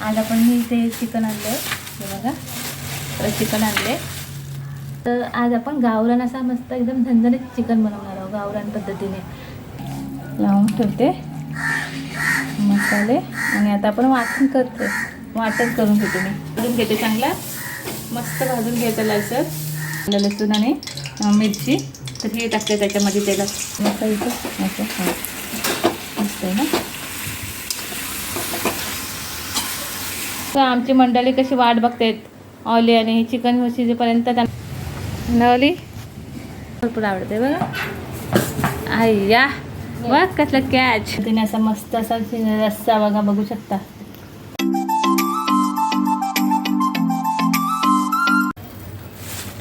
आज आपण मी ते चिकन आणलं आहे हे बघा. तर चिकन आणले तर आज आपण गावरान असा मस्त एकदम झणझणीत चिकन बनवणार आहोत गावरान पद्धतीने. लावून ठेवते. मसाले. आणि आता आपण वाटण करते. वाटण करून घेते मी. करून घेते चांगला. मस्त भाजून घ्यायचं लसण. लसूण आणि मिरची. तर हे टाकते त्याच्यामध्ये त्याला. मस्त इथं असं. हां. मस्त आहे ना? तर आमची मंडळी कशी वाट बघतायत ऑली आणि हे चिकन शिजेपर्यंत नवली ऑली? भरपूर आवडते बघा. आय्या. बघ कसला कॅच तिने असा मस्त असा रस्सा बघा बघू शकता.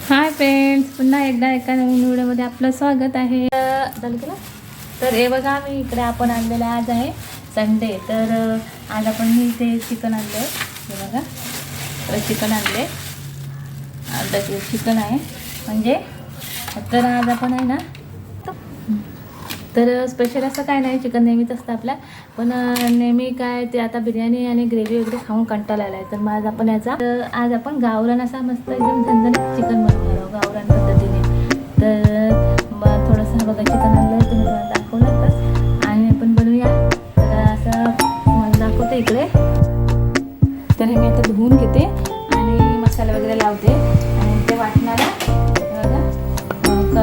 हाय फ्रेंड्स पुन्हा एकदा एका नवीन व्हिडिओमध्ये आपलं स्वागत आहे. अं, केलं तर हे बघा मी इकडे आपण आणलेलं आज आहे संडे. तर आज आपण मी इथे चिकन आणलं आहे हे बघा. तर चिकन आणले. अर्धा किलो चिकन आहे. म्हणजे तर आज आपण आहे ना तर स्पेशल असं काय नाही चिकन नेहमीच असतं आपल्या पण नेहमी काय ते आता बिर्याणी आणि ग्रेव्ही वगैरे खाऊन कंटाळा आला आहे तर मग आज आपण याचा तर आज आपण गावरान असा मस्त एकदम झणझणीत चिकन बनवणार आहोत गावरान पद्धतीने. तर मग थोडंसं बघा चिकन आणलं तुम्ही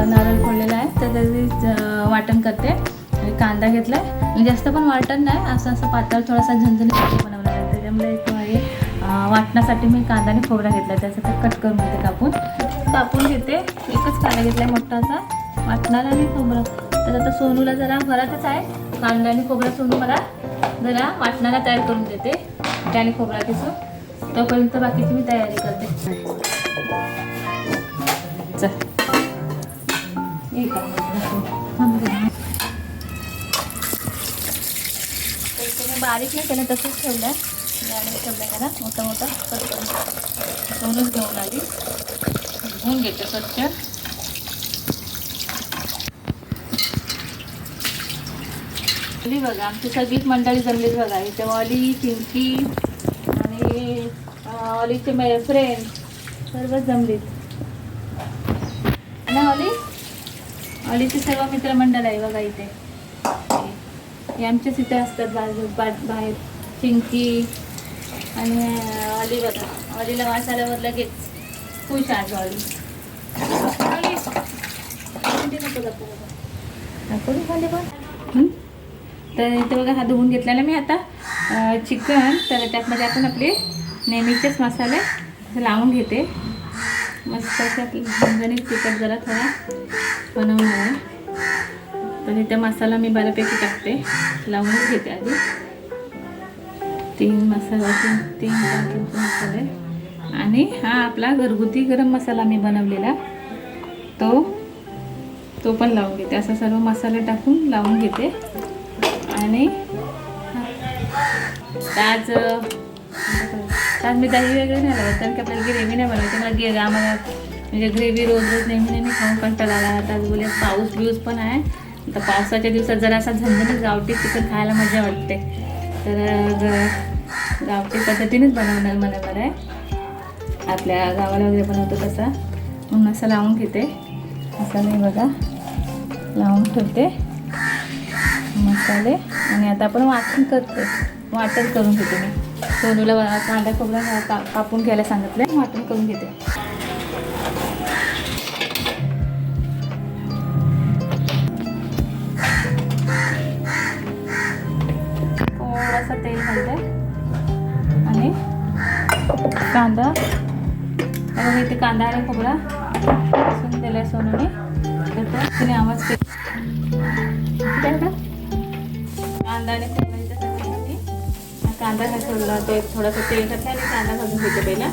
नारळ फोडलेला आहे तर त्याचे वाटण करते. कांदा घेतला आहे जास्त पण वाटण नाही असं असं पातळ थोडासा झणझणीसाठी बनवला आहे. त्याच्यामुळे एक हे वाटण्यासाठी मी कांदा आणि खोबरा घेतला आहे. त्याचं तर कट करून घेते कापून. कापून घेते. एकच कांदा घेतला आहे मोठा असा वाटणार आणि खोबरा. तर आता सोनूला जरा घरातच आहे. कांदा आणि खोबरा सोनू मला जरा वाटणारा तयार करून देते. त्याने खोबरा किसून. तोपर्यंत बाकीची मी तयारी करते. चल. मी बारीक नाही केलं तसंच ठेवलं. गाडी ठेवलं त्याला मोठं मोठं कट करून. दोनच घेऊन आली. धुवून घेते स्वच्छ. आली बघा आमची सगळीच मंडळी जमलीच बघा. इथे ऑली पिंकी आणि ऑलीचे फ्रेंड सर्वच जमलीत. ना ऑली ऑलीचे सर्व मित्रमंडळ आहे बघा इथे. आमच्याच इथे असतात बाजू बा- बाहेर. चिंकी आणि अं, ऑली बघा ऑलीला वास आल्यावर लगेच खुश आज ऑली हं? तर इथे बघा हा धुवून घेतलेला मी आता चिकन. तर त्यामध्ये आपण आपले नेहमीचेच मसाले लावून घेते. मस्त असे आपले झणझणीत तिखट जरा थोडा बनवणार आहे तर इथे मसाला मी बऱ्यापैकी टाकते. लावून घेते आधी. तीन मसाला तीन तीन चार मसाले आणि हा आपला घरगुती गरम मसाला मी बनवलेला. तो तो पण लावून घेते. असं सर्व मसाले टाकून लावून घेते. आणि आज आज मी दही वगैरे नाही लावत कारण की आपल्याला ग्रेव्ही नाही बनवायची. मला गे आम्हाला म्हणजे ग्रेव्ही रोज रोज नेहमी नेहमी खाऊन कंटाळा आला. आता आज बोलूया पाऊस बिऊस पण आहे. आता पावसाच्या दिवसात जरा असा झणझणीत गावठी चिकन खायला मजा वाटते. तर गावठी पद्धतीनेच बनवणार मला बरं आहे. आपल्या गावाला वगैरे बनवतो तसा. म्हणून असं लावून घेते. असं मी बघा लावून ठेवते. मसाले. आणि आता आपण वाटण करते. वाटण करून घेते मी. सोनूला कांदा खोबरा का कापून घ्यायला सांगितलं वाटण करून घेते. तेल घालते. आणि कांदा. बघा इथे कांदा आणि खोबरा किसून दिला सोनूने. तिने आवाज केला. कांदा आणि खोबरा इथे कांदा घातला ते थोडंसं तेल घातलं आणि कांदा घालून घेते पहिला.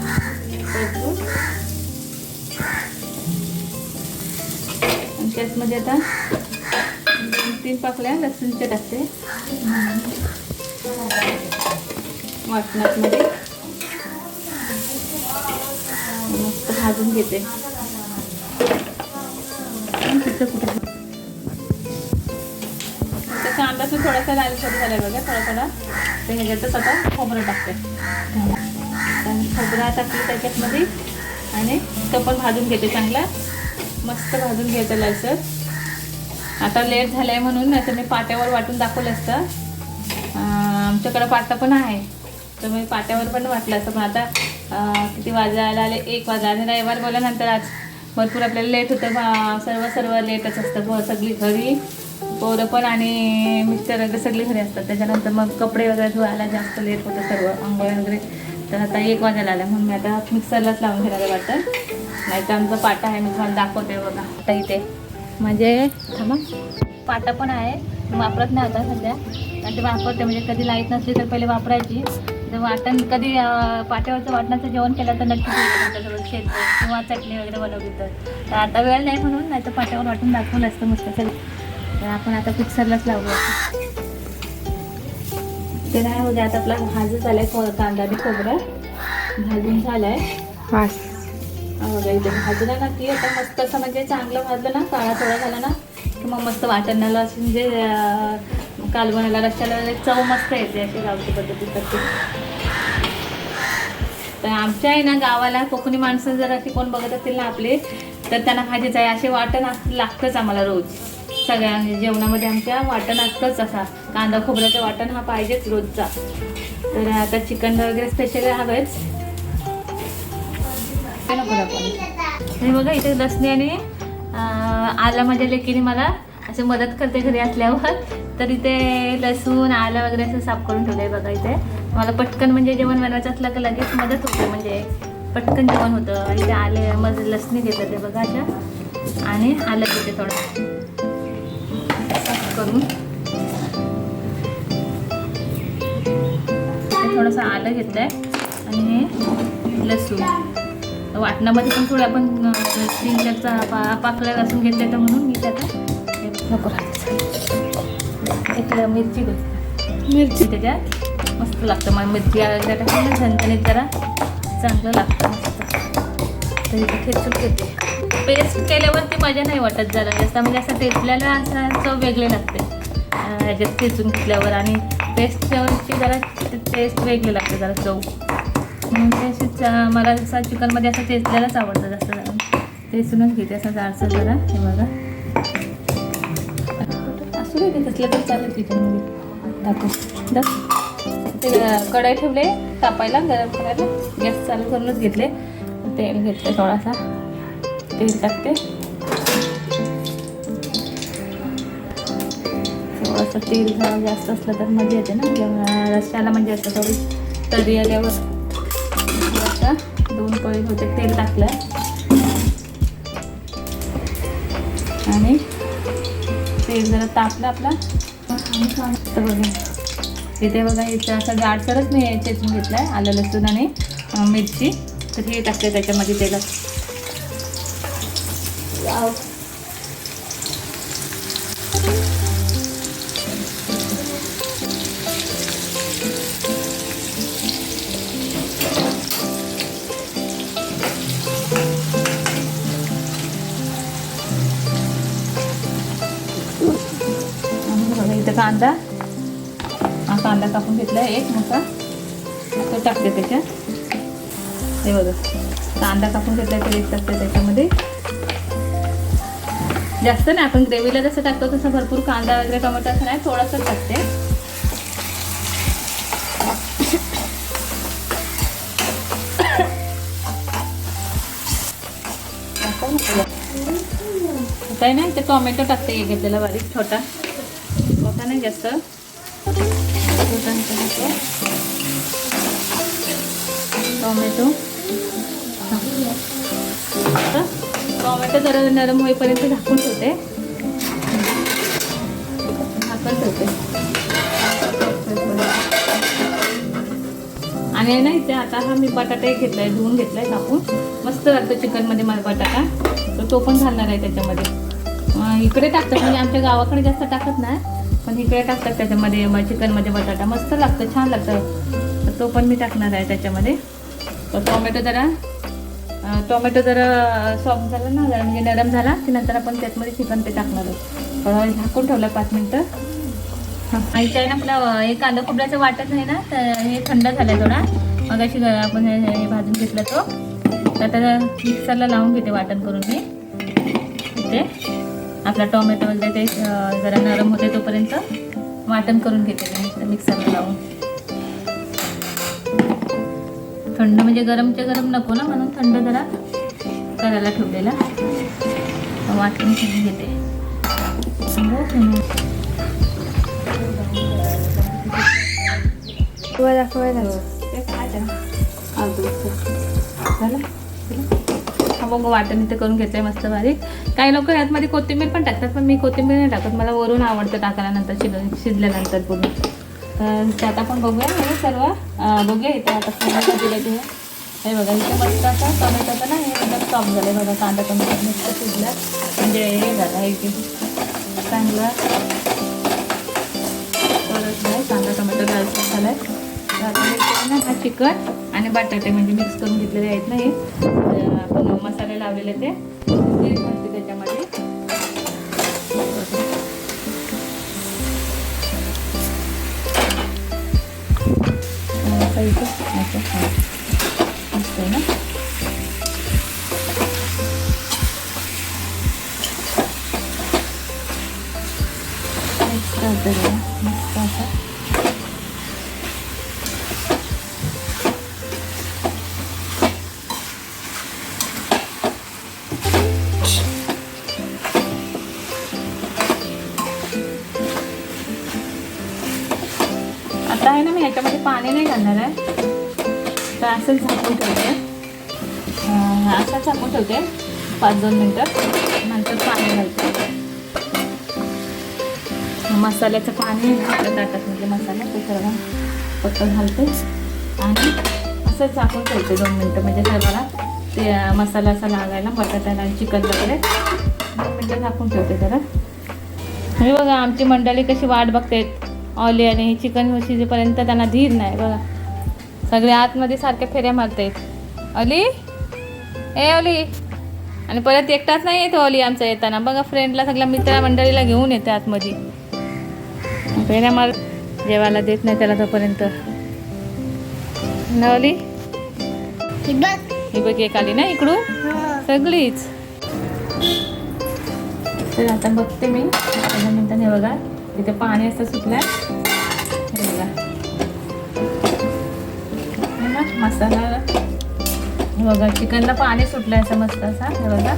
आणि त्याचमध्ये आता दोन तीन पाकळ्या लसूणच्या टाकते. वाटणामध्ये मस्त भाजून घेते. तिथं कुठं तर कांदा पण थोडासा लालसर झाला बघा थोडा थोडा. ते ह्याच्यातच आता खोबरं टाकते. खोबरा टाकली त्याच्यातमध्ये. आणि तो पण भाजून घेते चांगला. मस्त भाजून घ्यायचं लालसर आता लेट झालाय म्हणून नाही तर मी पाट्यावर वाटून दाखवलं असतं. आमच्याकडं पाटा पण आहे. तर मी पाट्यावर पण वाटलं असं पण आता किती वाजायला आले? एक वाजला आणि रविवार बोलल्यानंतर आज भरपूर आपल्याला लेट होतं. बा सर्व सर्व लेटच असतं. ब सगळी घरी पोरं पण आणि मिस्टर वगैरे सगळी घरी असतात. त्याच्यानंतर मग कपडे वगैरे धुवायला जास्त लेट होतं सर्व. आंघोळ वगैरे. तर आता एक वाजायला आला. म्हणून मी आता मिक्सरलाच लावून घेणार आहे वाटतं. नाही तर आमचा पाटा आहे. मी तुम्हाला दाखवते बघा. आता इथे. म्हणजे थांबा. पाटा पण आहे. वापरत नाही आता सध्या. आणि ते वापरते म्हणजे कधी लाइट नसली तर पहिले वापरायची. तर वाटण कधी पाट्यावरचं वाटणाचं जेवण केलं तर नक्की त्याच्यासोबत शेत किंवा चटणी वगैरे बनवली तर. आता वेळ नाही म्हणून नाही तर पाट्यावर वाटून दाखवलं असतं मस्त तर आपण आता मिक्सरलाच लावूया. ते नाही म्हणजे आता आपला भाजून झालाय खो कांदा आणि खोबरं. भाजून झालाय. इथे भाजलं ना की आता मस्त असं म्हणजे चांगलं भाजलं ना काळा थोडा झाला ना की मग मस्त वाटणाला असं म्हणजे कालवणाला रश्श्याला एक चव मस्त येते अशी गावची पद्धती तर आमच्या आहे ना गावाला कोकणी माणसं जर अशी कोण बघत असतील ना आपले तर त्यांना भाजीच आहे असे वाटण लागतंच आम्हाला रोज. सगळ्या म्हणजे जेवणामध्ये आमच्या वाटण असतंच असा. कांदा खोबऱ्याचं वाटण हा पाहिजेच रोजचा. तर आता चिकन वगैरे स्पेशल हवंच नको हे बघा इथे दसण्याने आणि आला माझ्या म्हणजे लेकीने मला असे मदत करते घरी असल्यावर. तर इथे लसूण आला वगैरे असं साफ करून ठेवलं आहे बघा इथे. मला पटकन म्हणजे जेवण बनवायचं असलं की लगेच मदत होते म्हणजे पटकन जेवण होतं. इथे आले मग लसणी घेतात ते बघा अशा. आणि आलं घेते थोडं. साफ करून. ते थोडंसं आलं घेतलं आहे आणि हे लसूण. वाटणामध्ये पण थोडं आपण चारचा पा पाकळ्या लसूण घेतले तर म्हणून मी त्याचा नको ल- मिरची मिरची. त्याच्यात मस्त लागतं. मग मिरची टाकून झणझणीत जरा चांगलं लागतं मस्त. तर इथे ठेचून घेते. पेस्ट केल्यावरती मजा नाही वाटत जरा. जास्त म्हणजे असं ठेचल्याला असं चव वेगळी लागते. ह्याच्यात ठेचून घेतल्यावर आणि पेस्टची जरा टेस्ट वेगळी लागते जरा चव. म्हणून ते मला जसं चिकनमध्ये असं चेसल्यालाच आवडतं जास्त जाऊन टेचूनच घेते असं जाडसं जरा हे बघा. असू दे तसलं तर चालेल किचनमध्ये टाकू. दस ते कढाई कढई ठेवले तापायला गरम करायला. गॅस चालू करूनच घेतले. तेल घेतलं थोडासा. तेल टाकते. थोडंसं तेल जास्त असलं तर मजा येते ना. जेव्हा रस्त्याला म्हणजे असं थोडी तरी आल्यावर पळी होते तेल टाकलं आणि तेल जरा तापलं आपला. तर बघा इथे बघा इथं असं जाडसरच मी चेचून घेतलं आहे आलं लसूण आणि मिरची. तर हे टाकते त्याच्यामध्ये तेलात. घेतला एक मोठा. तो टाकते त्याच्यात. हे बघा कांदा कापून घेतला तेल टाकते त्याच्यामध्ये. जास्त नाही आपण ग्रेव्हीला जसं टाकतो तसं भरपूर कांदा वगैरे टोमॅटो असं नाही थोडंसं टाकते. टाकू काही नाही ते टोमॅटो टाकते घेतलेला बारीक छोटा. मोठा नाही जास्त. छोटा टाकतो. टोमॅटो टोमॅटो जरा नरम होईपर्यंत झाकून ठेवते. झाकून ठेवते. आणि नाही ते आता हा मी बटाटा एक घेतलाय धुवून घेतलाय कापून. मस्त लागतो चिकनमध्ये मला बटाटा. तर तो पण घालणार आहे त्याच्यामध्ये. इकडे टाकतात म्हणजे आमच्या गावाकडे जास्त टाकत नाही. पण इकडे टाकतात त्याच्यामध्ये मग चिकनमध्ये बटाटा मस्त लागतं छान लागतं. तो पण मी टाकणार आहे त्याच्यामध्ये. तर टोमॅटो जरा टोमॅटो जरा सॉफ्ट झाला ना जरा म्हणजे नरम झाला की नंतर आपण त्यातमध्ये चिकन ते टाकणार आहोत. थोडा झाकून ठेवलं पाच मिनटं. आईच्या आहे ना आपला हे कांदा खोबऱ्याचं वाटत नाही ना तर हे थंड झालं थोडा. मग अशी आपण हे हे भाजून घेतलं तो. तर आता मिक्सरला लावून घेते वाटण करून मी. इथे. आपला टोमॅटो वगैरे ते जरा नरम होते तोपर्यंत वाटण करून घेते मी मिक्सरला लावून. थंड म्हणजे गरमच्या गरम नको ना म्हणून थंड जरा करायला ठेवलेला. तर वाटून घेऊन घेते बघ ना. हा बघ वाटण इथे करून घेतलंय मस्त बारीक. काही लोक यातमध्ये कोथिंबीर पण टाकतात पण मी कोथिंबीर नाही टाकत. मला वरून आवडतं टाकल्यानंतर शिज शिजल्यानंतर पूर्ण. तर त्यात आपण बघूया हे सर्व. बघूया इथे आता दिलं ते हे बघा इथे मस्त असं टोमॅटोचं ना म्हणजे हे एकदम सॉफ्ट झालं बघा कांदा टोमॅटो मस्त शिजलं. म्हणजे हे झालं आहे की चांगलं. परत नाही कांदा टोमॅटो लालसर आहे ना हा चिकन. आणि बटाटे म्हणजे मिक्स करून घेतलेले आहेत ना हे. आपण मसाले लावलेले ते. घालते त्याच्यामध्ये. मस्त आहे ना ह्याच्यामध्ये पाणी नाही घालणार आहे. तर असंच झाकून ठेवते. असं झाकून ठेवते. पाच दोन मिनटं. नंतर पाणी घालते. मसाल्याचं पाणी आहे ताटात म्हणजे मसाला ते सर्व फक्त घालते. आणि असंच झाकून ठेवते दोन मिनटं. म्हणजे सर्वाला ते मसाला असा लागायला बटाट्याला आणि चिकन वगैरे दोन मिनटं झाकून ठेवते जरा. हे बघा आमची मंडळी कशी वाट बघते. ऑली आणि हे चिकन शिजेपर्यंत त्यांना धीर नाही बघा. सगळे आतमध्ये सारख्या फेऱ्या मारतायत. ऑली? ए ऑली. आणि परत एकटाच नाही येतो ऑली आमचा येताना. बघा फ्रेंडला सगळ्या मित्र मंडळीला घेऊन येते आतमध्ये. फेऱ्या मार जेवायला देत नाही त्याला तोपर्यंत. ना ऑली? ही बघ. एक आली ना इकडून. सगळीच. तर आता बघते मी. मिनिटाने बघा. इथे पाणी असं सुटलं ना मसाला. बघा चिकनला पाणी सुटलं असं मस्त असं. हे बघा.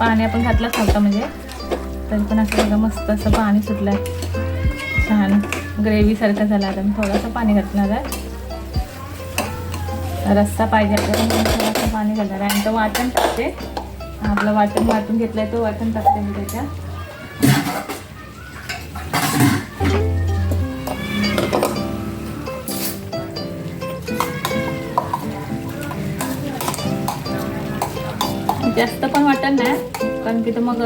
पाणी आपण घातलंच नव्हतं म्हणजे. तरी पण असं बघा मस्त असं पाणी सुटलंय. छान. ग्रेव्हीसारखं झाला झालं आता. मी थोडंसं पाणी घातणार आहे. रस्सा पाहिजे आपल्याला थोडंसं पाणी घालणार आहे. आणि तो वाटण टाकते. आपलं वाटण वाटून घेतलंय तो वाटण टाकते मी त्याच्यात. जास्त पण वाटण नाही. कारण की तर मग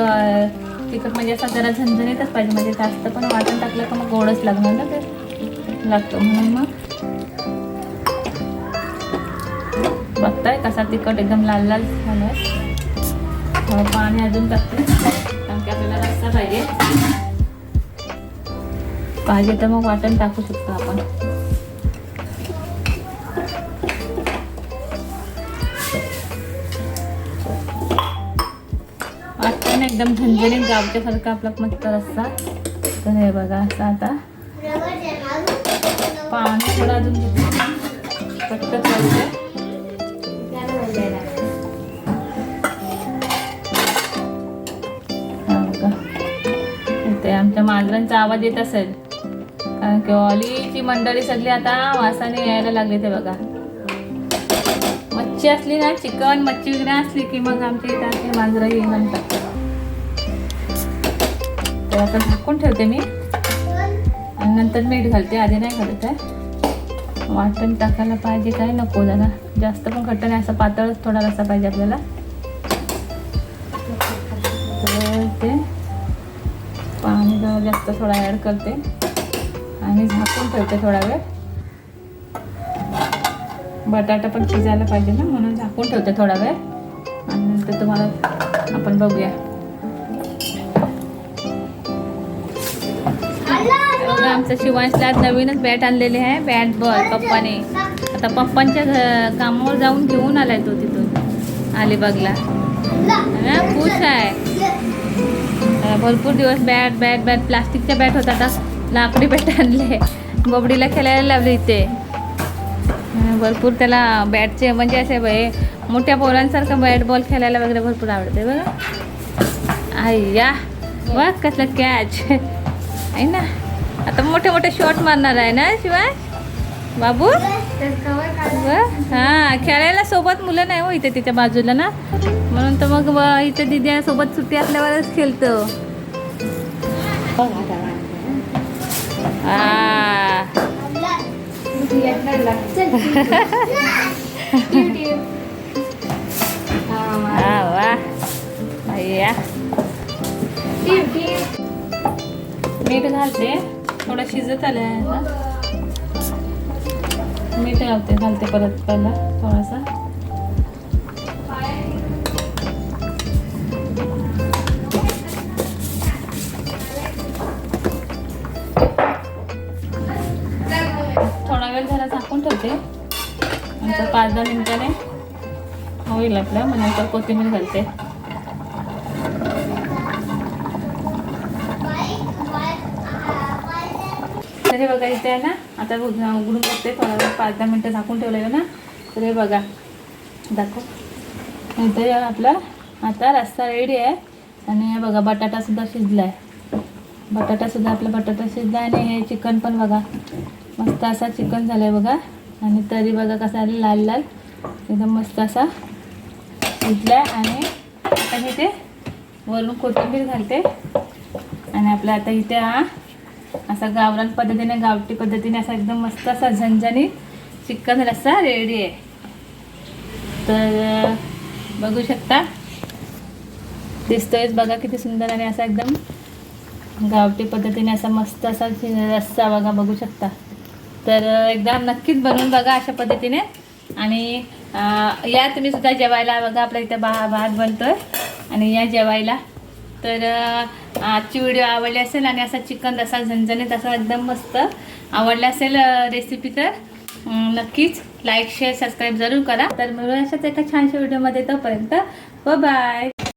तिखट म्हणजे असा जरा झणझणीतच पाहिजे. म्हणजे जास्त पण वाटण टाकलं का मग गोडच लागणार ना ते. लागतं म्हणून मग. बघताय कसा तिखट एकदम लाल लाल झालं पाणी अजून टाकते. कारण की आपल्याला रस्सा पाहिजे. पाहिजे तर मग वाटण टाकू शकतो आपण. एकदम झणझणीत गावच्या सारखा आपला मस्त रस्सा. तर हे बघा असं आता. पाणी थोडं अजून घेते पटकन चालते हा आमच्या मांजरांचा आवाज येत असेल. कारण की ऑलीची मंडळी सगळी आता वासाने यायला लागली ते बघा. मच्छी असली ना चिकन मच्छी वगैरे असली की मग आमच्या इथे मांजरं हे म्हणतात तर आता झाकून ठेवते मी. आणि नंतर मीठ घालते आधी नाही घालत आहे. वाटण टाकायला पाहिजे काय नको जरा. जास्त पण घट्ट नाही असं पातळच थोडा रसा पाहिजे आपल्याला. तर ते पाणी जरा जास्त थोडा ॲड करते. आणि झाकून ठेवते थोडा वेळ. बटाटा पण शिजायला पाहिजे ना म्हणून झाकून ठेवते थोडा वेळ. आणि नंतर तुम्हाला आपण बघूया. आमच्या शिवांशला नवीनच बॅट आणलेली आहे. बॅट बॉल पप्पाने. आता पप्पांच्या घ- कामावर जाऊन घेऊन आलाय तो तिथून. अलिबागला हा, खुश आहे. भरपूर दिवस बॅट बॅट बॅट प्लास्टिकच्या बॅट होता आता लाकडी बॅट आणले. बबडीला खेळायला लावले इथे. भरपूर त्याला बॅटचे म्हणजे असे हे मोठ्या पोरांसारखं बॅट बॉल खेळायला वगैरे भरपूर आवडते बघा. या बा कसलं कॅच आहे ना? आता मोठे मोठे शॉट मारणार आहे ना शिवाय? बाबू? हां हा खेळायला सोबत मुलं नाही हो इथे तिच्या बाजूला ना. म्हणून तर मग व- इथे दिदी सोबत सुट्टी असल्यावरच खेळतो. हा. वा. मीठ घालते. थोडं शिजत आलं आहे आता मीठ घालते घालते परत पहिला थोडासा. थोडा वेळ झाला झाकून ठेवते. नंतर पाच दहा मिनिटाने होईल आपलं मग नंतर कोथिंबीर घालते. बघा इथे आहे ना? आता उघडून बघते. थोडा वेळ पाच दहा मिनटं झाकून ठेवलेलं ना? तर हे बघा. दाखव. इथे आपला आता रस्ता रेडी आहे. आणि हे बघा बटाटासुद्धा शिजला आहे बटाटासुद्धा आपला बटाटा शिजला आणि हे चिकन पण बघा. मस्त असा चिकन झालं आहे बघा. आणि तरी बघा कसा आलं लाल लाल. एकदम मस्त असा शिजला आणि आता इथे वरून कोथिंबीर घालते. आणि आपला आता इथे हा असा गावरान पद्धतीने गावठी पद्धतीने असा एकदम मस्त असा झणझणीत चिकन रस्सा रेडी आहे. तर बघू शकता. दिसतोयच बघा किती सुंदर आणि असा एकदम गावठी पद्धतीने असा मस्त असा रस्सा बघा बघू शकता. तर एकदम एकदा नक्कीच बनवून बघा अशा पद्धतीने. आणि या तुम्ही सुद्धा जेवायला बघा आपल्या इथं बा भात बनतोय. आणि या जेवायला. तर आजची व्हिडिओ आवडली असेल आणि असा चिकन तसा झणझणीत असा एकदम मस्त आवडला असेल रेसिपी तर. नक्कीच लाईक शेअर सबस्क्राईब जरूर करा. तर मिळू अशाच एका छानशा व्हिडिओमध्ये तोपर्यंत. बाय